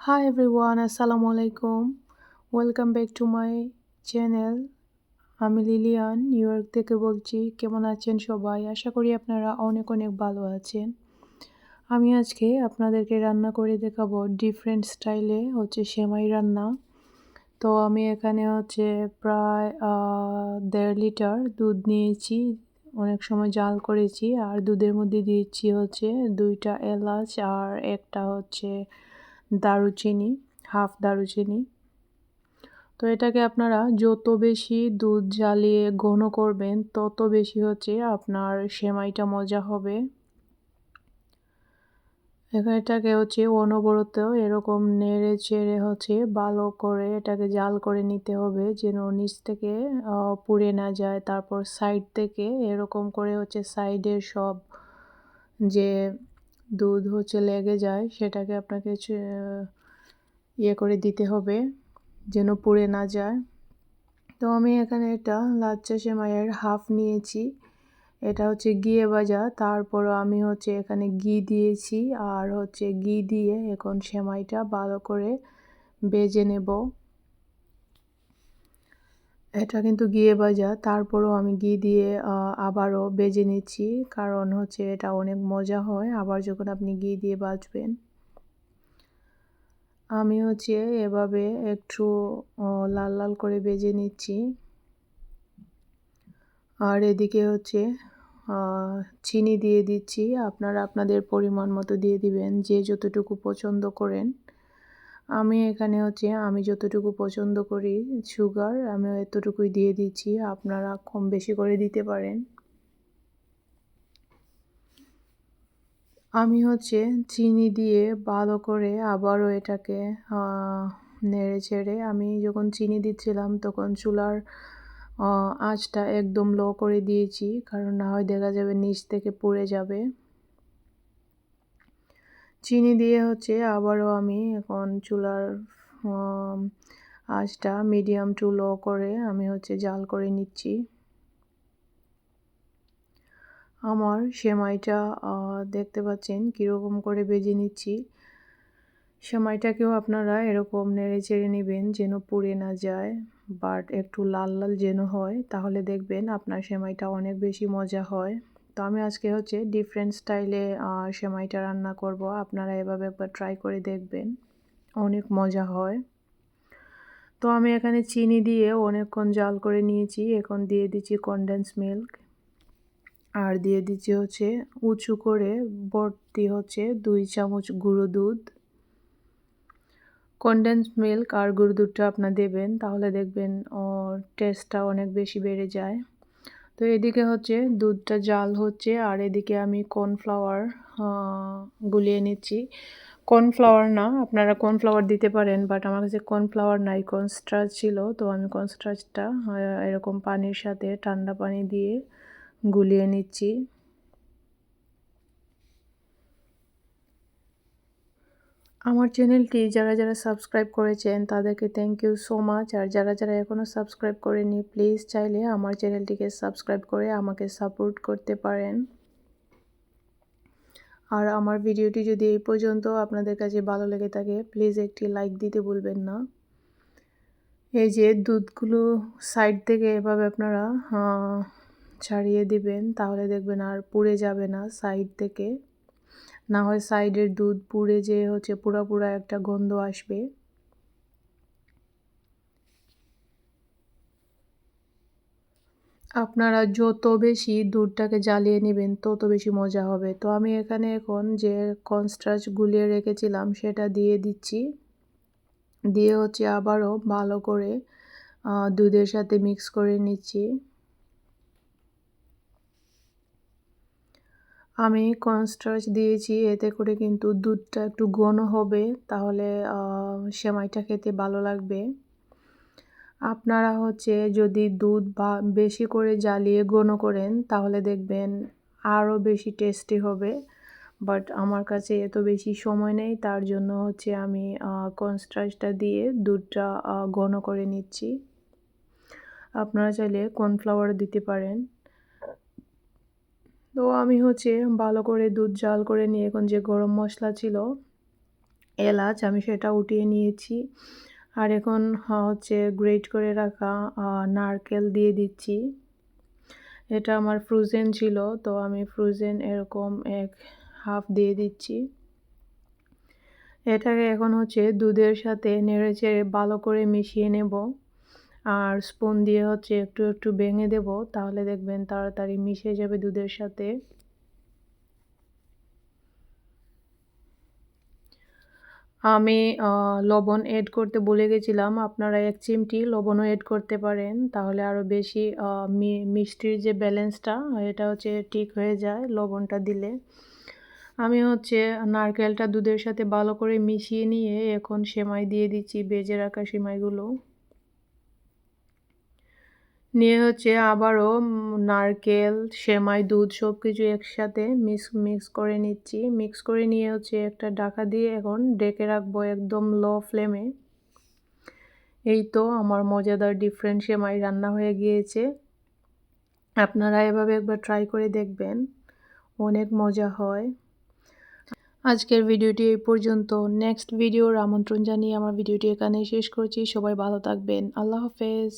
Hi everyone, Assalamu alaikum. Welcome back to my channel. আমি Lilian New York থেকে বলছি কেমন আছেন সবাই আশা করি আপনারা অনেক অনেক ভালো আছেন আমি আজকে আপনাদেরকে রান্না করে দেখাবো ডিফারেন্ট স্টাইলে হচ্ছে সেমাই রান্না তো আমি এখানে হচ্ছে প্রায় দেড় লিটার দুধ নিয়েছি অনেক সময় জাল করেছি আর দুধের মধ্যে দিয়েছি হচ্ছে দুইটা এলাচ আর একটা হচ্ছে দারুচিনি, হাফ দারুচিনি। তো এটাকে আপনারা যত বেশি দুধ জ্বালিয়ে ঘন করবেন, তত বেশি হচ্ছে আপনার সেমাইটা মজা হবে। এখন এটাকে হচ্ছে অনবরত এরকম নেড়ে চেড়ে হচ্ছে ভালো করে এটাকে জাল করে নিতে হবে, যেন নিচ থেকে পুড়ে না যায়। তারপর সাইড থেকে এরকম করে হচ্ছে সাইডের সব যে দুধ হচ্ছে লেগে যায়, সেটাকে আপনাকে ইয়ে করে দিতে হবে যেন পুড়ে না যায়। তো আমি এখানে এটা লাচ্চা সেমাইয়ের হাফ নিয়েছি, এটা হচ্ছে গিয়ে ভাজা, তারপরও আমি হচ্ছে এখানে ঘি দিয়েছি, আর হচ্ছে ঘি দিয়ে এখন সেমাইটা ভালো করে বেজে নেব। এটা কিন্তু গিয়ে ভাজা তারপরও আমি ঘি দিয়ে আবারও বেজে নিচ্ছি। কারণ হচ্ছে এটা অনেক মজা হয়। আবার যখন আপনি ঘি দিয়ে বাজবেন, আমি হচ্ছে এভাবে একটু লাল লাল করে বেজে নিচ্ছি। আর এদিকে হচ্ছে চিনি দিয়ে দিচ্ছি। আপনারা আপনাদের পরিমাণ মতো দিয়ে দিবেন। যে যতটুকু পছন্দ করেন। আমি এখানে হচ্ছে, আমি যতটুকু পছন্দ করি সুগার আমি এতটুকুই দিয়ে দিচ্ছি, আপনারা কম বেশি করে দিতে পারেন। আমি হচ্ছে চিনি দিয়ে ভালো করে আবারও এটাকে নেড়ে চেড়ে আমি যখন চিনি দিচ্ছিলাম তখন চুলার আঁচটা একদম লো করে দিয়েছি, কারণ না হয় দেখা যাবে নিচ থেকে পুড়ে যাবে। চিনি দিয়ে হচ্ছে আবারও আমি এখন চুলার আঁচটা মিডিয়াম টু লো করে আমি হচ্ছে জাল করে নিচ্ছি। আমার সেমাইটা দেখতে পাচ্ছেন কীরকম করে বেজে নিচ্ছি। সেমাইটাকেও আপনারা এরকম নেড়ে চেড়ে নেবেন যেন পুড়ে না যায় বাট একটু লাল লাল যেন হয়, তাহলে দেখবেন আপনার সেমাইটা অনেক বেশি মজা হয়। তো আমি আজকে হচ্ছে ডিফারেন্ট স্টাইলে সেমাইটা রান্না করব। আপনারা এভাবে একবার ট্রাই করে দেখবেন। অনেক মজা হয়। তো আমি এখানে চিনি দিয়ে অনেকক্ষণ জাল করে নিয়েছি। এখন দিয়ে দিচ্ছি কনডেন্স মিল্ক আর দিয়ে দিচ্ছি হচ্ছে উঁচু করে ভর্তি হচ্ছে দুই চামচ গুঁড়ো দুধ। কনডেন্স মিল্ক আর গুঁড়ো দুধটা আপনার দেবেন, তাহলে দেখবেন, ও টেস্টটা অনেক বেশি বেড়ে যায়। তো এদিকে হচ্ছে দুধটা জাল হচ্ছে, আর এদিকে আমি কর্নফ্লাওয়ার গুলিয়ে নিচ্ছি। কর্নফ্লাওয়ার না, আপনারা কর্নফ্লাওয়ার দিতে পারেন বাট আমার কাছে কর্নফ্লাওয়ার নাই কর্নস্টার্চ ছিল, তো আমি কর্নস্টার্চটা এরকম পানির সাথে ঠান্ডা পানি দিয়ে গুলিয়ে নিচ্ছি। আমার চ্যানেলটি যারা যারা সাবস্ক্রাইব করেছেন তাদেরকে থ্যাংক ইউ সো মাচ আর যারা যারা এখনও সাবস্ক্রাইব করেনি প্লিজ চাইলে আমার চ্যানেলটিকে সাবস্ক্রাইব করে আমাকে সাপোর্ট করতে পারেন। আর আমার ভিডিওটি যদি এই পর্যন্ত আপনাদের কাছে ভালো লেগে থাকে প্লিজ একটি লাইক দিতে ভুলবেন না। এই যে দুধগুলো সাইড থেকে এভাবে আপনারা ছাড়িয়ে দিবেন, তাহলে দেখবেন আর পুড়ে যাবে না সাইড থেকে। না হয় সাইডের দুধ পুড়ে যে হচ্ছে পুরা পুরা একটা গন্ধ আসবে। আপনারা যত বেশি দুধটাকে জ্বালিয়ে নেবেন, তত বেশি মজা হবে। তো আমি এখানে এখন যে কনস্ট্রাচ গুলিয়ে রেখেছিলাম, সেটা দিয়ে দিচ্ছি। দিয়ে হচ্ছে আবারও ভালো করে দুধের সাথে মিক্স করে নিচ্ছি। আমি কর্নস্টার্চ দিয়েছি, এতে করে কিন্তু দুধটা একটু ঘন হবে, তাহলে সেমাইটা খেতে ভালো লাগবে। আপনারা হচ্ছে যদি দুধ বা, বেশি করে জ্বালিয়ে ঘন করেন, তাহলে দেখবেন আরও বেশি টেস্টি হবে। বাট আমার কাছে এত বেশি সময় নেই, তার জন্য হচ্ছে আমি কর্নস্টার্চটা দিয়ে দুধটা ঘন করে নিচ্ছি। আপনারা চাইলে কর্নফ্লাওয়ার দিতে পারেন। তো আমি হচ্ছে ভালো করে দুধ জাল করে নিয়ে এখন যে গরম মশলা ছিল, এলাচ আমি সেটা উঠিয়ে নিয়েছি। আর এখন হচ্ছে গ্রেট করে রাখা নারকেল দিয়ে দিচ্ছি। এটা আমার ফ্রোজেন ছিল, তো আমি ফ্রোজেন এরকম এক হাফ দিয়ে দিচ্ছি। এটাকে এখন হচ্ছে দুধের সাথে নেড়ে চেড়ে ভালো করে মিশিয়ে নেব। আর স্পুন দিয়ে হচ্ছে একটু একটু ভেঙে দেব, তাহলে দেখবেন তাড়াতাড়ি মিশে যাবে দুধের সাথে। আমি লবণ এড করতে ভুলে গেছিলাম, আপনারা এক চিমটি লবণও এড করতে পারেন, তাহলে আরও বেশি মিষ্টির যে ব্যালেন্সটা, এটা হচ্ছে ঠিক হয়ে যায় লবণটা দিলে। আমি হচ্ছে নারকেলটা দুধের সাথে ভালো করে মিশিয়ে নিয়ে এখন সেমাই দিয়ে দিচ্ছি বেজে রাখা সেমাইগুলো। নিয়ে হচ্ছে আবারও নারকেল, সেমাই, দুধ সব কিছু একসাথে মিক্স মিক্স করে নিচ্ছি। মিক্স করে নিয়ে হচ্ছে একটা ডাকা দিয়ে এখন ডেকে রাখব একদম লো ফ্লেমে এই তো আমার মজাদার ডিফারেন্ট সেমাই রান্না হয়ে গিয়েছে। আপনারা এভাবে একবার ট্রাই করে দেখবেন। অনেক মজা হয়। আজকের ভিডিওটি এই পর্যন্ত। নেক্সট ভিডিওর আমন্ত্রণ জানিয়ে আমার ভিডিওটি এখানেই শেষ করছি। সবাই ভালো থাকবেন। আল্লাহ হাফেজ।